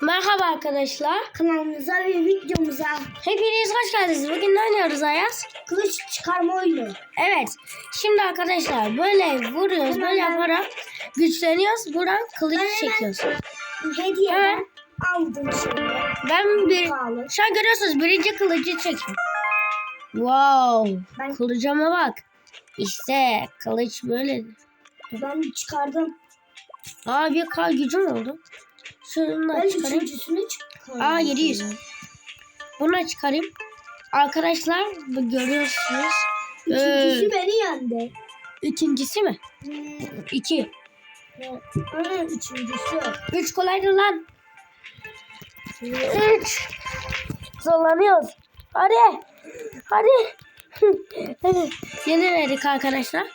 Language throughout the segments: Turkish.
Merhaba arkadaşlar. Kanalımıza ve videomuza Hepiniz hoş geldiniz. Bugün ne oynuyoruz Ayaz? kılıç çıkarma oyunu. Evet. Şimdi arkadaşlar böyle vuruyoruz, böyle yaparak güçleniyoruz. Buradan kılıç çekiyoruz. Hediyeden aldım şimdi. Ben bir... Şu an görüyorsunuz birinci kılıcı çekiyorum. Wow. Ben- Kılıcıma bak. İşte kılıç böyle. Ben çıkardım. Aa bir kar gücüm oldu. Şunu da Ben çıkarayım. üçüncüsünü çıkardım. Aa 700. Bunu çıkarayım. Arkadaşlar bu görüyorsunuz. Üçüncüsü Ee, beni yendi. ikincisi mi? Hmm, İki. evet, üçüncüsü. Üç kolaydı lan. Üç. Zorlanıyoruz. Hadi. Hadi. Hadi. Yeniledik arkadaşlar.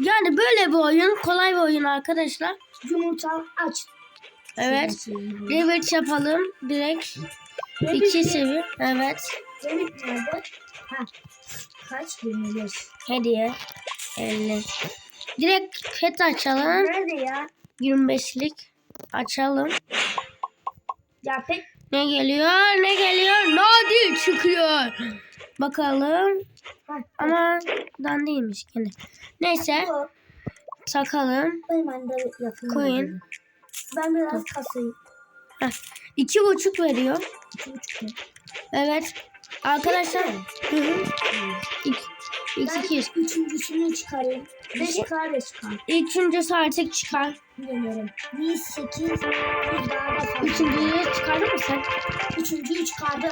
Yani böyle bir oyun. Kolay bir oyun arkadaşlar. Yumurta aç. Evet. Reverse yapalım. Direkt. İki seviye. Evet. Kaç? 25. Hediye. 50. Direkt pet açalım. Nerede ya? 25'lik. Açalım. Ya pek Ne geliyor? Ne geliyor? Nadir çıkıyor. Bakalım. Ama dandiymiş yine. Neyse. bu. Takalım. Ben biraz kasayım. Heh. İki buçuk veriyor. İki buçuk? Evet. Arkadaşlar. Hı hı. İki, Ben iki, iki. üçüncüsünü çıkarayım. Beş çıkar beş çıkar. Üçüncüsü artık çıkar. Bilmiyorum. 108 bir daha da fazla. Üçüncüyü çıkardın mı sen? Üçüncüyü çıkardım.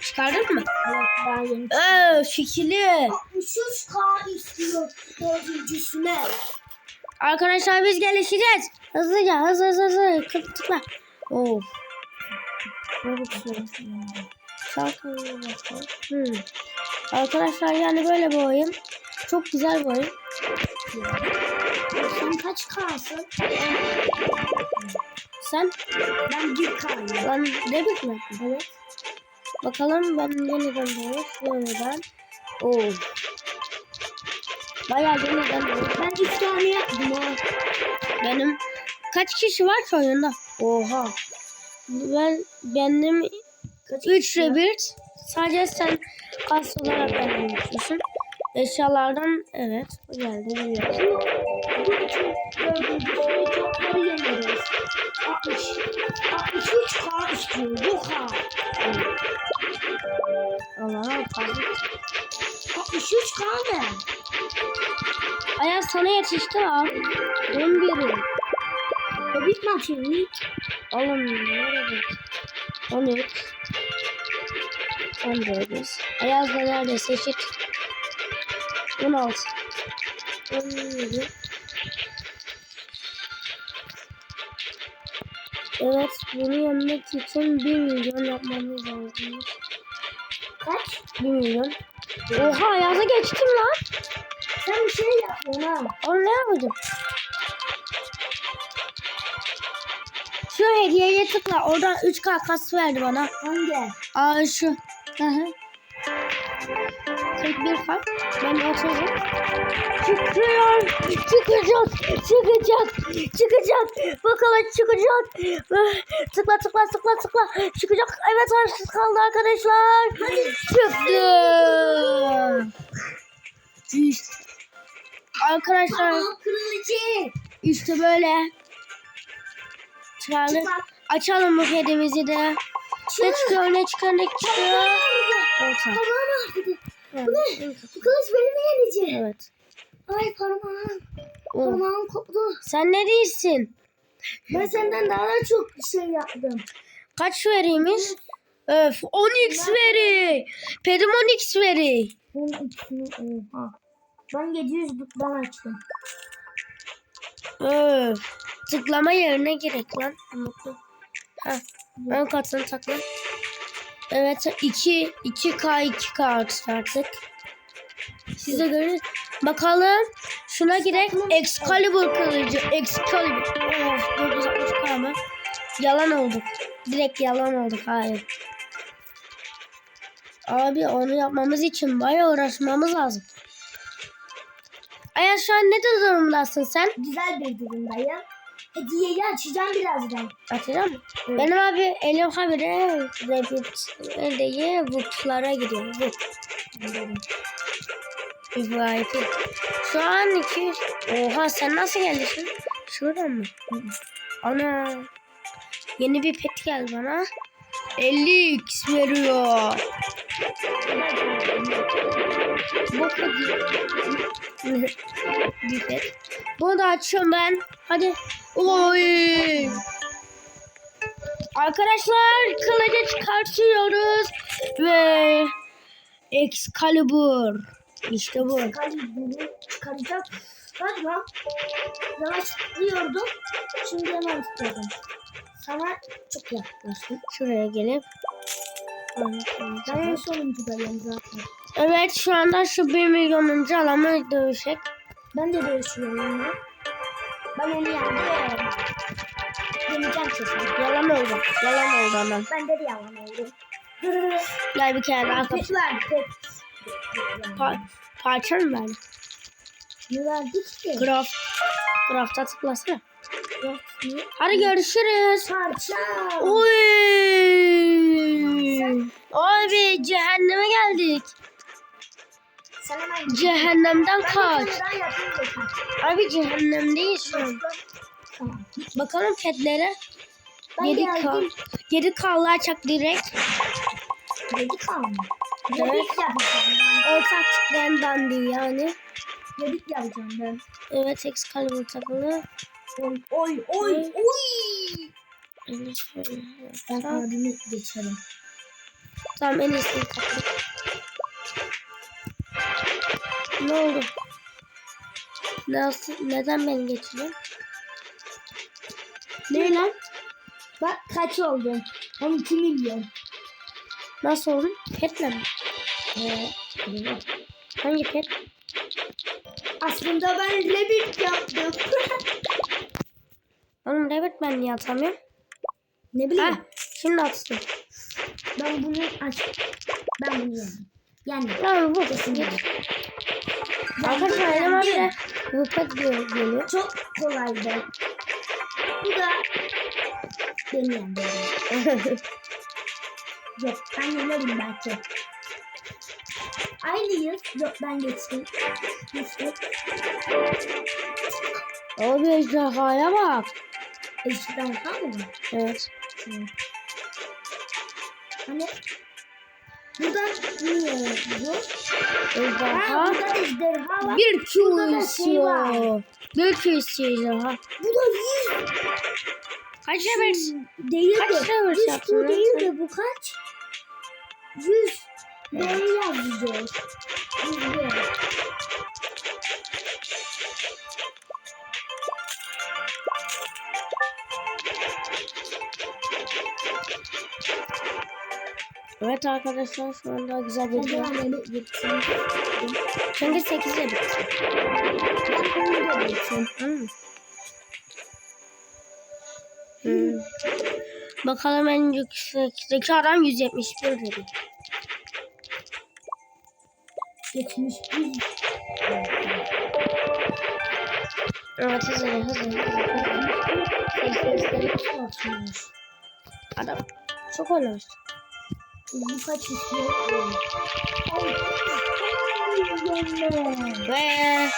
Çıkardın mı? Evet daha yeni. Ee, şekili. 63K istiyor dördüncüsüne. Arkadaşlar biz gelişeceğiz. Hızlıca hızlı hızlı hızlı. Kıp tıkla. Bakalım. Hmm. Arkadaşlar yani böyle bir oyun. Çok güzel bir oyun. Sen kaç K'sın? Sen Ben 1 K'yım. ben dedik mi? Evet. Bakalım ben yeniden doğmuş. Yeniden. Oo. Bayağı doğmuş. Ben 3 tane yaptım ha. Benim kaç kişi var ki oyunda? Oha. Ben benim Kaç 3 rebirth. Sadece sen kas olarak geçiyorsun. Eşyalardan evet bu geldi biliyorum. Bu üçün dördüncüsüne çokları yeneriz. 60. 63 K istiyor. Bu K. Allah fazla. 63 K ne? Ayaz sana yetişti ha. 11'i. Hobbit maçı Oğlum nerede? 13. 14. Ayaz da neredeyse eşit. 16. 17. Evet bunu yenmek için 1 milyon yapmamız lazım. Kaç? 1 milyon. Oha Ayaz'a geçtim lan. Sen bir şey yapıyorsun ha. Yapacağım? Şu hediyeye tıkla. Oradan 3K kas verdi bana. Hangi? Aa şu. Hı hı. 41 kalp. Ben de açacağım. Çıkıyor. Çıkacak. Çıkacak. Çıkacak. Bakalım çıkacak. Tıkla tıkla tıkla tıkla. Çıkacak. Evet artık kaldı arkadaşlar. Çıktı. İşte. Arkadaşlar kırılıcı. işte böyle. Çıkardık. Çıkar. Açalım bu hediyemizi de. Ne çıkıyor ne çıkıyor ne çıkıyor. Evet. Bu kılıç beni mi yenecek? Evet. Ay parmağım. Parmağım koptu. Sen ne değilsin? Ben senden daha çok şey yaptım. Kaç veriymiş? Öf 10x veri. Pedim 10x veri. Bunun içini oha. Ben 700 buttan açtım. Öf. Tıklama yerine gerek lan. Unuttum. Ha. Ön katını takla. Evet 2 2K 2K artı artık. Size göre bakalım. Şuna girek. Excalibur kılıcı. Excalibur. Of 460K mı? Yalan olduk. Direkt yalan olduk. Hayır. Abi onu yapmamız için bayağı uğraşmamız lazım. Aya şu an ne durumdasın sen? Güzel bir durumdayım. hediyeyi açacağım birazdan. Atacağım mı? Benim abi elim habire Rabbit diye Vups'lara gidiyor. Vup. VIP. Şu an 200. Oha sen nasıl geldin? Şuradan mı? Ana. Yeni bir pet geldi bana. 50x veriyor. Bu pet. bir pet. Bunu da açıyorum ben. Hadi. Oy. Arkadaşlar kılıcı çıkartıyoruz ve Excalibur. İşte bu. Çıkaracak. Bak lan. Yavaşlıyordum. Şimdi hemen tutuyorum. Sana çok yaklaştım. Şuraya gelip. Ben en sonuncudayım zaten. Evet şu anda şu 1 milyonuncu alanı dövüşecek. Ben de dövüşüyorum. Ben onu yendim. Yeneceğim kesin. Yalan oldu. Yalan oldu ama. Bende de yalan oldu. Gel bir kere daha kapı. ver pet. Pa parça mı verdi? Ne verdik ki? Craft. Craft'a tıklasana. Hadi görüşürüz. Parça. Oy. Abi cehenneme geldik. Sen hemen Cehennemden kaç. yapayım bakayım. Abi cehennemdeyiz şu an. Tamam. Bakalım petlere. Ben 7K. geldim. 7K'lı açak direkt. Yedik kalma. Evet. Yedik yapacağım ben. Ortak dandiği yani. Yedik yapacağım ben. Evet Excalibur takılı. Oy oy oy Evet. oy. Ben Tamam, abimi geçerim. tamam en iyisini taktık. Ne oldu? Nasıl, neden beni geçirdin? Ne lan? Bak kaç oldum? 12 milyon. Nasıl oldun? Petle mi? Ee. Hangi pet? Aslında ben Rabbit yaptım. Oğlum Rabbit ben niye atamıyorum? ne bileyim. şimdi atsın. Ben bunu aç. Ben bunu yedim. Yani Yani bu. kesin Arkadaşlar elim abi diyor, geliyor. Çok kolaydı. Bu da beni yendi. Yok ben yenerim belki. Aynıyız. Yok ben geçtim. Geçtim. Abi ejderhaya bak. Ejderha mı? Evet. Hı. Hani buradan niye bu? Ha, Ejderha. burada ejderha var. Bir Q Burada şey istiyor. Bir Q istiyor ejderha. Bu da 100 Kaç level? değil Kaç de. level 100 yaptın Q değil de bu kaç? 100 100 değil. Evet arkadaşlar şu anda güzel Hadi gidiyor. annemi gitsin. Çünkü 8 level. Ben onu da gitsin. Hmm. Hmm. Bakalım en yüksekteki adam 171 dedi. Geçmiş bir Evet hızlı hızlı. sesleri atmış. Adam çok oynamış. Bu kaç istiyor? Ve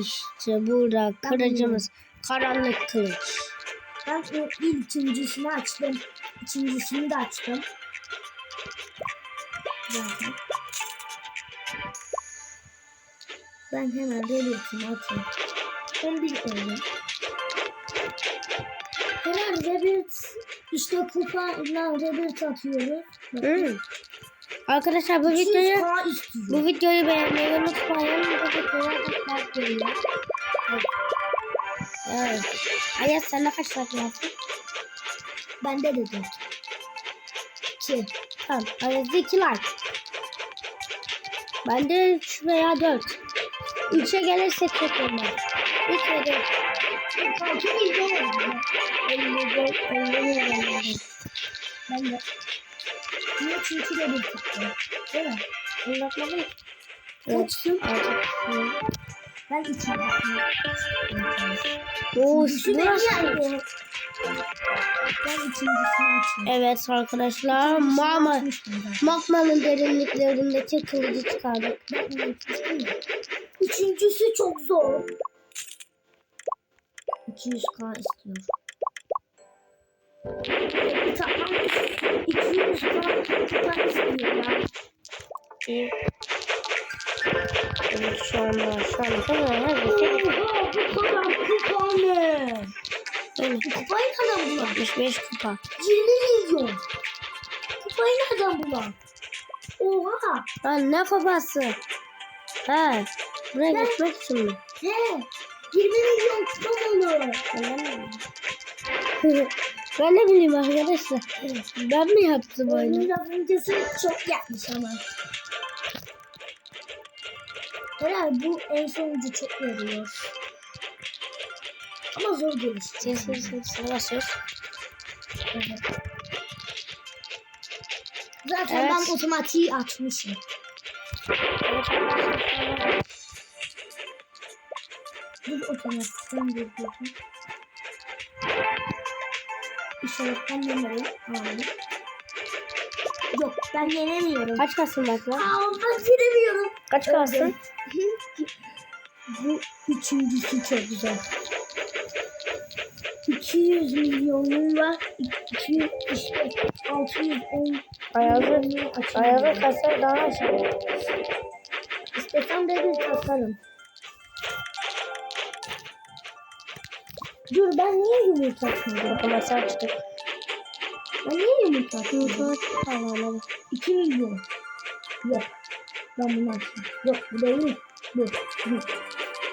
işte burada kırıcımız karanlık kılıç. Ben o ilk ikincisini açtım. İkincisini de açtım. Zaten. Ben hemen Rabbit'imi atayım. 11 oldu. Hemen Rabbit işte kupa ile Rabbit atıyoruz. Hmm. Arkadaşlar bu 200 videoyu bu videoyu beğenmeyi unutmayın. Bu videoya like geliyor. Evet. Evet. Ayaz sen ne kaç like yaptın? Bende de 4. 2. Tamam. Ayaz'da 2 like. Bende 3 veya 4. 3'e gelirse çok olmaz. 3 ve 4. 2 milyon oldu. 54, 50 milyon. Ben de. Niye çünkü Rabbit tuttu. Değil mi? Anlatmadım. Kaçtım? Artık. Ben üçüncüsünü Oo, Üçüncüsü Evet arkadaşlar. Mama. Magma'nın derinliklerindeki kılıcı çıkardık. Üçüncüsü çok zor. 200k istiyor. Tamam. 200k istiyor ya. Evet şu anda şu anda tamam hadi. Oha bu kadar Evet. Bu kupayı nereden bulan? 65 kupa. 20 milyon. Kupayı nereden bulan? Oha. Lan ne kupası? Ha. Buraya Ben- gitmek için mi? He. 20 milyon kupa olur. ben ne bileyim arkadaşlar. Ben mi yaptım oyunu? Oyunun yapımcısı çok yapmış ama. Herhalde bu en sonuncu çok veriyor. Ama zor sil sil sil basıyoruz. Evet. Zaten Evet. ben otomatiği açmışım. Dur otomatikten durdurdum. İşaretten yenerim. Abi. Yok ben yenemiyorum. Kaç kalsın bak lan? Aa ben yenemiyorum. Kaç kalsın? Bu üçüncüsü çok güzel. 200 milyonum var. 200 işte 610 Ayazı, milyonu açayım. ayazı kasar daha aşağı. İstesem de bir tasarım. Dur ben niye yumurta atmadım? Otomatik açtık. Ben niye yumurta atmadım? Tamam 2 milyon. Yok. Ben bunu açayım. Yok bu değil. Bu. Bu.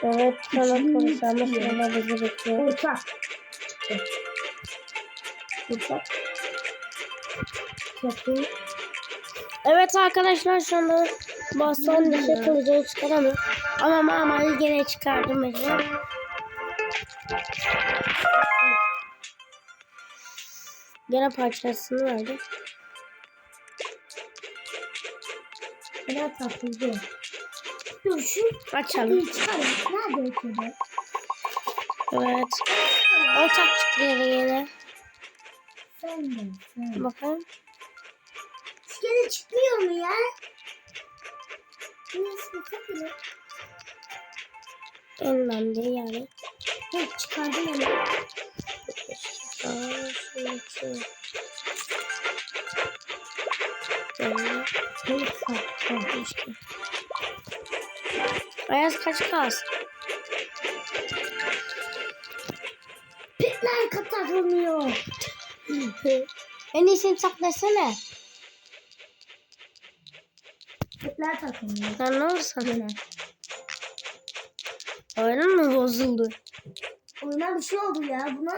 Evet sana konuşalım. Sonra bizi bekliyor. Orta. Orta. Köprü. Evet arkadaşlar şu anda baston dışı kılıcı çıkaramıyor. Ama mamayı gene çıkardım mesela. Gene parçasını verdi. Biraz takıldı. Dur şu Açalım. bir çıkarım. Nerede o kadar? Evet. Ortak çıktı yine. De. Sen. Bakalım. Gene çıkmıyor mu ya? Neyse takılır. Önden değil yani. Dur çıkardım onu. Aa. Böyle. Kalk. İşte. Ayaz kaç kalsın? Katakılmıyor. en iyisini saklasana. Pitler takılmıyor. Lan ne olur sana? Oyunun mu bozuldu? Oyuna bir şey oldu ya buna.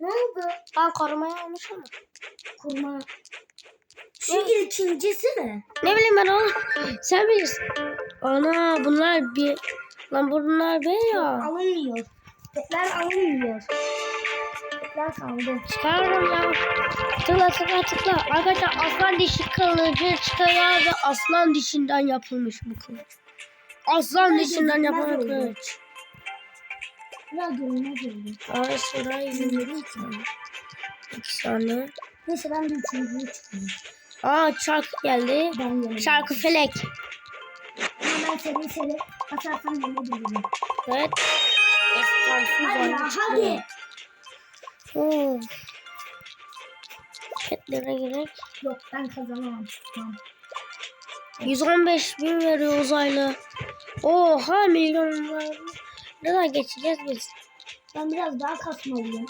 Ne oldu? Ben korumaya almış ama. Kurma. Şu ikincisi mi? Ne bileyim ben oğlum. Sen bilirsin. Ana bunlar bir... Lan bunlar be ya. Alınmıyor. Pitler alınmıyor. Pitler kaldı. Çıkarırım ya. Tıkla tıkla tıkla. Arkadaşlar aslan dişi kılıcı çıkıyor ve aslan dişinden yapılmış bu kılıç. Aslan dişinden yapılmış kılıç. Radyo'na girdi. Ay şurayı Yürüdü iki. İki saniye. Neyse ben de üçüncüyü çıkayım. Aa şarkı geldi. Ben. Şarkı felek. Ama ben seni seni atarsam yemedim. Evet. Estansız Hadi ya hadi. Oo. Petlere gerek. Yok ben kazanamam. Tamam. 115 bin veriyor uzaylı. Oha milyon var. Ne kadar geçeceğiz biz? Ben biraz daha kasmalıyım.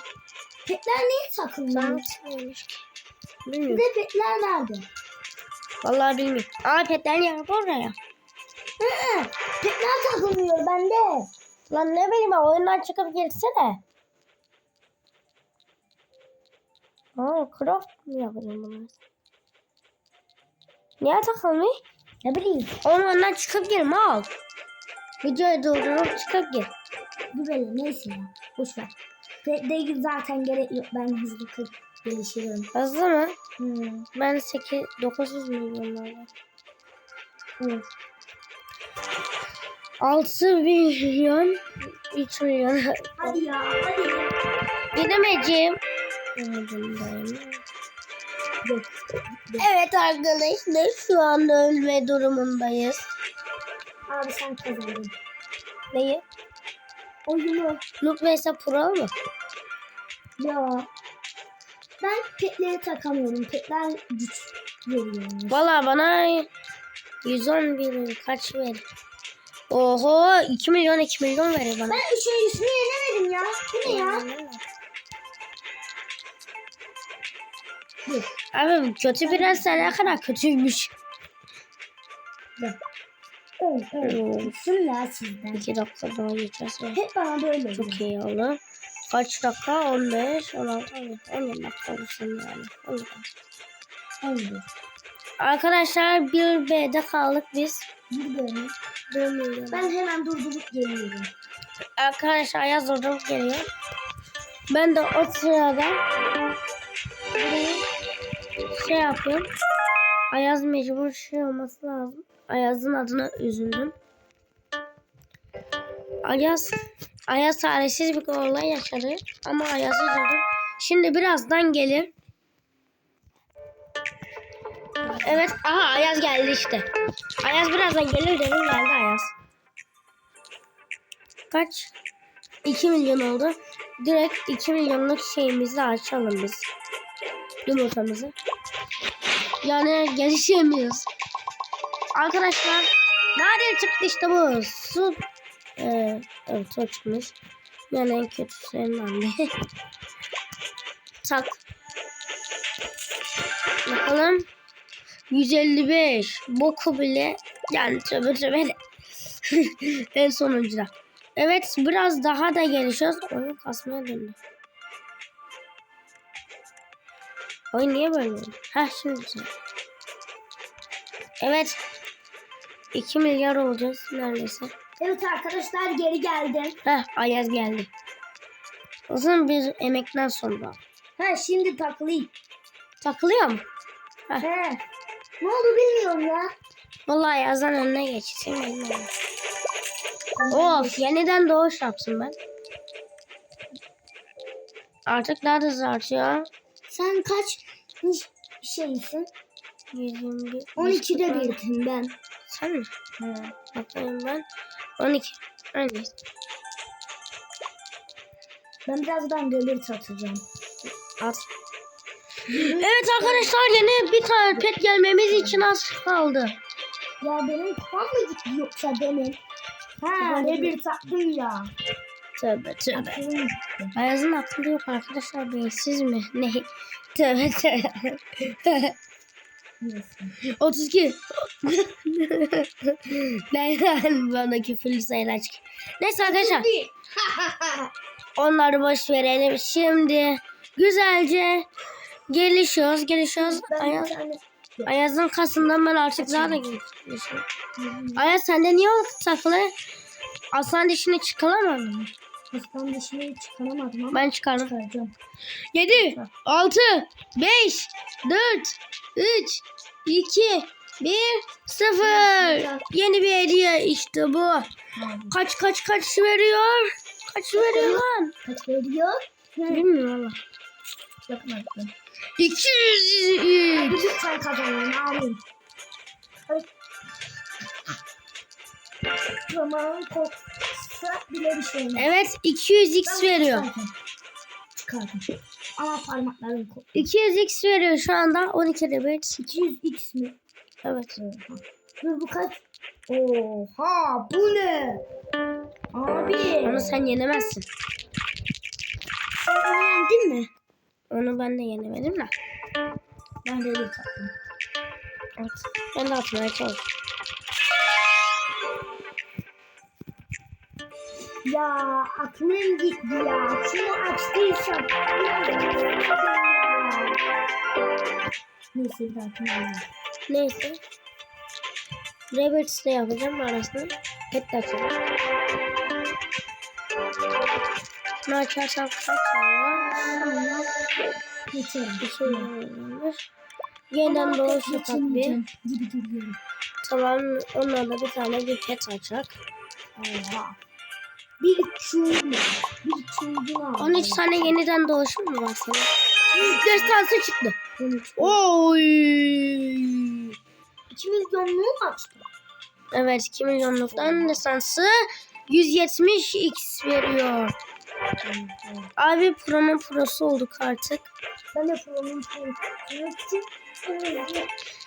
Petler niye takılmıyor? Bir de petler nerede? Vallahi bilmiyorum. Aa petler yer oraya. Hı, petler takılmıyor bende. Lan ne bileyim oyundan çıkıp gelsene. Aa craft mı yapacağım bunu? Niye takılmıyor? Ne bileyim. Oğlum ondan çıkıp gir mal. Videoyu durdurup çıkıp gir. Dur hele neyse ya. Boş ver. Petler zaten gerek yok. Ben hızlı kır gelişirim. Hızlı mı? Hmm. Ben 8 900 milyon var. Evet. 6 milyon 3 milyon Hadi ya hadi. Gidemeyeceğim. Evet arkadaşlar şu anda ölme durumundayız. Abi sen kazandın. Neyi? Oyunu. Noob vs Pro mu? Ya. Ben petleri takamıyorum. Petler güç veriyor. Valla bana 111 kaç ver? Oho 2 milyon 2 milyon verir bana. Ben üçüncüsünü yenemedim ya. Bu ne ya? Abi kötü biraz ne kadar kötüymüş. Evet, evet. Şunlar sizden. 2 dakika daha geçeceğiz. Hep bana böyle. Çok iyi oldu. Kaç dakika? 15, 16, 17, 17 dakika olsun yani. 17 dakika. Arkadaşlar bir B'de kaldık biz. Bir bölüm. Dönmüyor. Ben hemen durdurup geliyorum. Arkadaşlar Ayaz oradan geliyor. Ben de o sırada buraya şey yapıyorum. Ayaz mecbur şey olması lazım. Ayaz'ın adına üzüldüm. Ayaz Ayaz talihsiz bir olay yaşadı ama Ayaz'ı üzüldüm. Şimdi birazdan gelir. Evet, aha Ayaz geldi işte. Ayaz birazdan gelir dedim geldi Ayaz. Kaç? 2 milyon oldu. Direkt 2 milyonluk şeyimizi açalım biz. Yumurtamızı. Yani gelişemiyoruz. Arkadaşlar nerede çıktı işte bu? Su. Ee, evet o çıkmış. Yani en kötüsü en önemli. Tak. Bakalım. 155. Boku bile. Yani tövbe tövbe. en sonuncuda. Evet biraz daha da gelişiyoruz. Oyun kasmaya döndü. Oyun niye böyle oldu? Heh şimdi güzel. Evet. 2 milyar olacağız neredeyse. Evet arkadaşlar geri geldim. Heh Ayaz geldi. Uzun bir emekten sonra. Ha şimdi taklayayım. Takılıyor mu? He. Ne oldu bilmiyorum ya. Vallahi Ayaz'dan önüne geçsin. bilmiyorum. Of yeniden doğuş yapsın ben. Artık daha da artıyor. Sen kaç şeysin? 121. 12'de birdin ben. Sen mi? Bakayım ben. 12. Önce. Ben birazdan gelir satacağım. At. Evet arkadaşlar yeni bir tane pet gelmemiz için az kaldı. Ya benim kupam mı gitti yoksa benim? Ha ne bir taktım ya. Tövbe tövbe. Ayaz'ın aklı yok arkadaşlar beyinsiz mi? Ne? Tövbe tövbe. Neyse. 32. Nereden bana küfürlü sayılar çıkıyor. Neyse arkadaşlar. Onları boş verelim. Şimdi güzelce gelişiyoruz, gelişiyoruz. Ayaz, Ayaz'ın kasından ben artık daha da gelişiyorum. Ayaz sende niye o takılı? Aslan dişini çıkaramadın mı? Aslan dişini çıkaramadım ama Ben çıkardım. çıkaracağım. 7, 6, 5, 4, 3, 2, 1, 0. Yeni bir hediye işte bu. Kaç kaç kaç veriyor? Kaç veriyor lan? Kaç veriyor? Bilmiyorum valla. Yapmadım. 200. Lütfen kazanın amin. Ay. Zaman koksa bile bir şey olmaz. Evet 200x Ben veriyor. Çıkardım. Ama parmaklarım koptu. 200x veriyor şu anda 12 debit. 200x mi? Evet. Dur bu kaç? Oha bu ne? Abi. Onu sen yenemezsin. Onu yendin mi? Onu ben de yenemedim de. Ben de öyle taktım. Evet. Ben de atmaya çalışıyorum. Ya aklım gitti ya. Şunu açtıysam. Neyse bir dahakine Neyse. Rebirths de yapacağım arasında. Pet de açacağım. Bunu açarsam kaç oluyor? Geçerim. İki milyon Yeniden doğuş yapak bir. Geçemeyeceğim gibi duruyorum. Tamam onunla da bir tane bir pet açacak. Oha. Bir çuğun. Bir çuğun aldım. 13 tane yeniden doğuşum mu var senin? Destansı çıktı. 13. Oy. 2 milyonluğu mu açtı? Evet 2 milyonluktan destansı 170 x veriyor. Abi Pro'nun Pro'su olduk artık. Ben de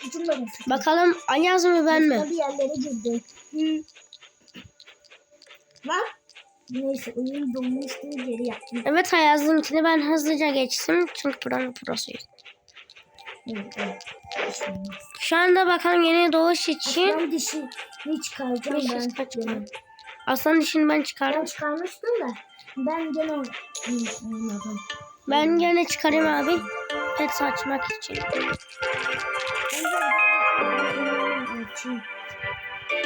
ucumda mı? Bakalım Ayaz mı ben mi? Bir yerlere girdim. Hı. Bak. Neyse oyun donmuştu geri yaptım. Evet Ayaz'ınkini ben hızlıca geçtim. Çünkü Pro'nun Pro'suyum. Evet, evet. Şu anda bakalım yeni doğuş için. Aslan dişi ne çıkaracağım 500 ben? var? Aslan dişini ben Ben çıkardım. çıkarmıştım da ben gene oynamadım. Ben gene çıkarayım abi. Pet açmak için.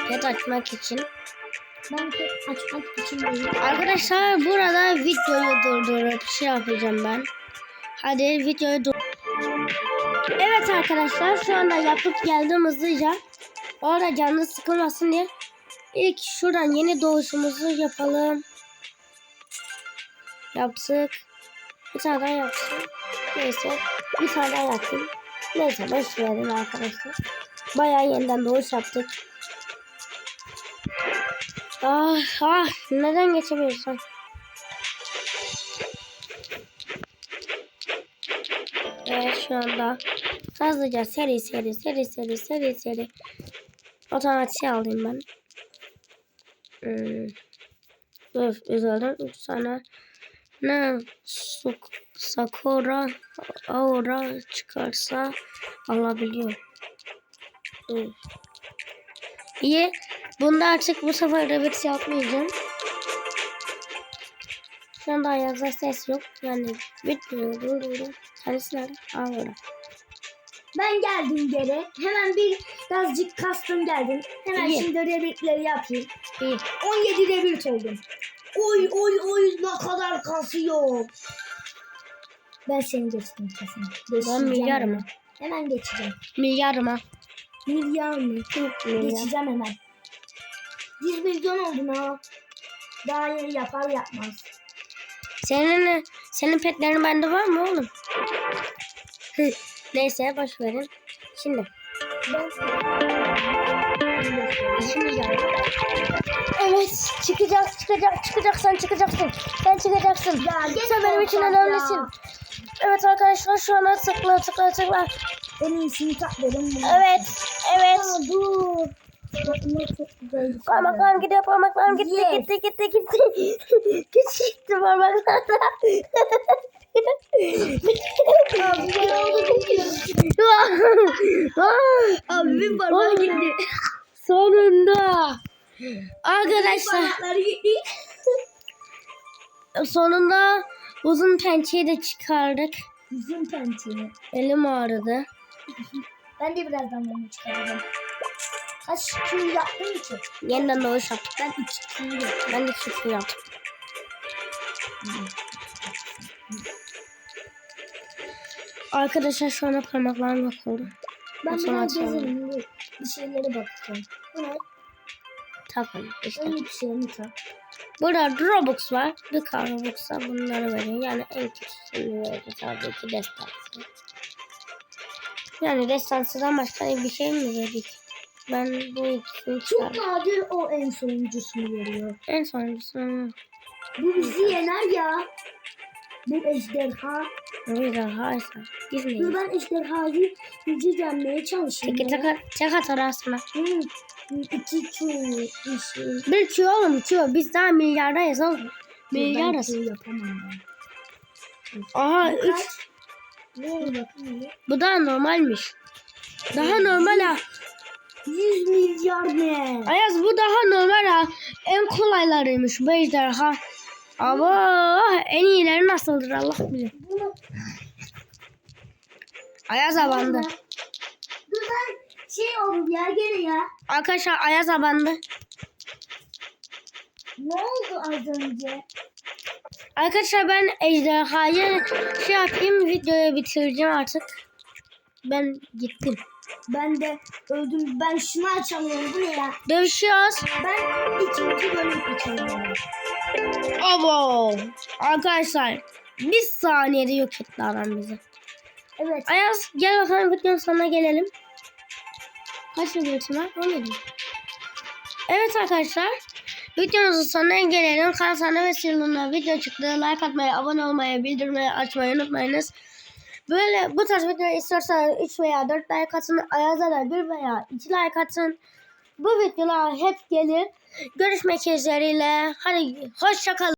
Pet açmak için. Arkadaşlar burada videoyu durdurup şey yapacağım ben. Hadi videoyu dur. Evet arkadaşlar şu anda yapıp geldim hızlıca. Orada canlı sıkılmasın diye. İlk şuradan yeni doğuşumuzu yapalım. Yaptık. Bir tane daha yapsın. Neyse. Bir tane daha yapayım. Neyse boş verin arkadaşlar. Bayağı yeniden doğuş yaptık. Ah ah neden geçemiyorsun? Evet şu anda hızlıca seri seri seri seri seri seri otomatik alayım ben. Hmm. Dur üzerden 3 tane ne suk, sakura aura çıkarsa alabiliyor. Dur. İyi. Bunda artık bu sefer rabbit yapmayacağım. Şu anda ayazda ses yok. Yani bitmiyor. Dur dur dur. Tanesi nerede? Aa burada. Ben geldim geri. Hemen bir birazcık kastım geldim. Hemen İyi. şimdi rebitleri yapayım. İyi. 17 rebit oldum. Oy oy oy ne kadar kasıyor. Ben seni geçtim kesin. Geçeceğim milyarım. hemen. Hemen geçeceğim. Milyarım ha. Milyar mı? Milyar. Geçeceğim hemen. 100 milyon oldum ha. Daha yeni yapar yapmaz. Senin senin petlerin bende var mı oğlum? Neyse boş verin. Şimdi. Evet çıkacak çıkacak çıkacak sen çıkacaksın. Sen çıkacaksın. Ya Sen benim için önemlisin. ya. Evet arkadaşlar şu an tıkla tıkla tıkla. En iyisini tak dedim. bunu. Evet. Evet. Aa, dur. Bakma çok güzel. Parmaklarım gidiyor parmaklarım gitti Yes. gitti gitti gitti. gitti gitti parmaklarım. Abi ne oldu. Abi bir parmağı gitti. Sonunda. Arkadaşlar sonunda uzun pençeyi de çıkardık. Bizim pençeyi. Elim ağrıdı. Ben de birazdan bunu çıkaracağım. Kaç kilo yaptım ki? Yeniden doğuş yaptık. Ben 2 kilo yaptım. Ben de küfür yaptım. Arkadaşlar şu anda parmaklarım oldu. Ben Nasıl biraz gezerim. Bir şeylere bakacağım. Bu ne? Takın işte. En yükseğini tak. Burada Robux var. Bir Robux'a bunları veriyor. Yani en kötüsünü veriyor. Tabii ki destansı. Yani destansıdan başka bir şey mi verdik? Ben bu ikisini Çok çıkardım. nadir o en sonuncusunu veriyor. En sonuncusunu Bu bizi yener ya. Bu ejderha. ise Dur gizleyin. ben ejderhayı gücü yenmeye çalışayım. Tek ya. tek tek atar aslında. Hmm. İki çuğ işi. Bir çuğ oğlum çuğ. Biz daha milyardayız oğlum. Milyarız. Ben çuğ yapamam ben. Aha Bu 3. kaç? Ne oldu bakayım ya? Bu daha normalmiş. Daha normal ha. 100 milyar ne? Ayaz bu daha normal ha. En kolaylarıymış bu ejderha. Ama en iyileri nasıldır Allah bilir. Ayaz abandı. Dur ben şey oldu ya gene ya. Arkadaşlar Ayaz abandı. Ne oldu az önce? Arkadaşlar ben ejderhayı şey yapayım videoyu bitireceğim artık. Ben gittim. Ben de öldüm. Ben şunu açamıyorum. Bu ne ya? Dövüşüyoruz. Ben ikinci bölüm açamıyorum. Abo. Arkadaşlar bir saniyede yok etti adam bizi. Evet. Ayaz gel bakalım videonun sonuna gelelim. Kaç videosu var? 17. Evet arkadaşlar. Videomuzun sonuna gelelim. Kanalına ve Sirlun'la video çıktı. Like atmayı, abone olmayı, bildirmeyi açmayı unutmayınız. Böyle bu tarz videoları istiyorsanız 3 veya 4 like atın. Ayaz'a da 1 veya 2 like atın. Bu videolar hep gelir. Görüşmek üzere. Hadi hoşçakalın.